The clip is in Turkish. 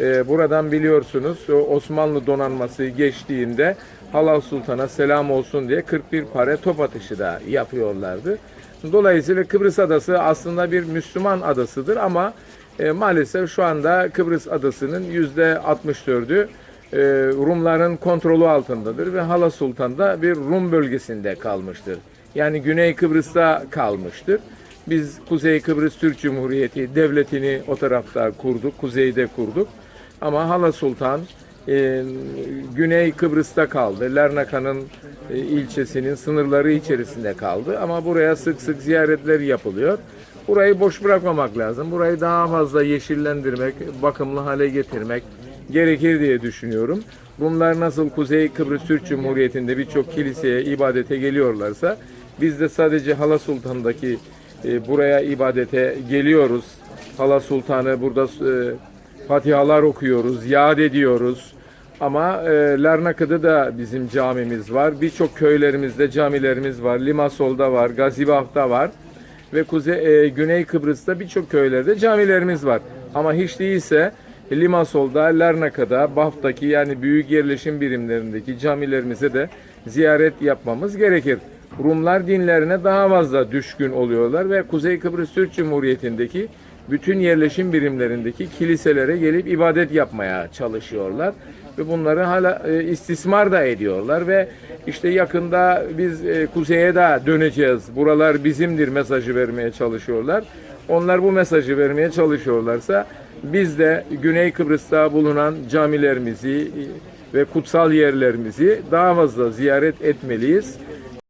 e, buradan biliyorsunuz Osmanlı donanması geçtiğinde Halal Sultan'a selam olsun diye 41 pare top atışı da yapıyorlardı. Dolayısıyla Kıbrıs Adası aslında bir Müslüman adasıdır ama e, maalesef şu anda Kıbrıs Adası'nın yüzde 64'ü e, Rumların kontrolü altındadır ve Hala Sultan da bir Rum bölgesinde kalmıştır. Yani Güney Kıbrıs'ta kalmıştır. Biz Kuzey Kıbrıs Türk Cumhuriyeti devletini o tarafta kurduk, kuzeyde kurduk. Ama Hala Sultan e, Güney Kıbrıs'ta kaldı. Larnaka'nın e, ilçesinin sınırları içerisinde kaldı. Ama buraya sık sık ziyaretler yapılıyor. Burayı boş bırakmamak lazım. Burayı daha fazla yeşillendirmek, bakımlı hale getirmek gerekir diye düşünüyorum. Rumlar nasıl Kuzey Kıbrıs Türk Cumhuriyeti'nde birçok kiliseye ibadete geliyorlarsa biz de sadece Hala Sultan'daki e, buraya ibadete geliyoruz. Hala Sultan'ı burada e, Fatihalar okuyoruz, yad ediyoruz. Ama e, Larnaka'da da bizim camimiz var. Birçok köylerimizde camilerimiz var. Limasol'da var, Gazibah'ta var. Ve Kuzey, e, Güney Kıbrıs'ta birçok köylerde camilerimiz var. Ama hiç değilse Limasol'da, Larnaka'da, Baf'taki yani büyük yerleşim birimlerindeki camilerimize de ziyaret yapmamız gerekir. Rumlar dinlerine daha fazla düşkün oluyorlar ve Kuzey Kıbrıs Türk Cumhuriyeti'ndeki bütün yerleşim birimlerindeki kiliselere gelip ibadet yapmaya çalışıyorlar ve bunları hala e, istismar da ediyorlar ve işte yakında biz e, kuzeye de döneceğiz. Buralar bizimdir mesajı vermeye çalışıyorlar. Onlar bu mesajı vermeye çalışıyorlarsa biz de Güney Kıbrıs'ta bulunan camilerimizi e, ve kutsal yerlerimizi daha fazla ziyaret etmeliyiz.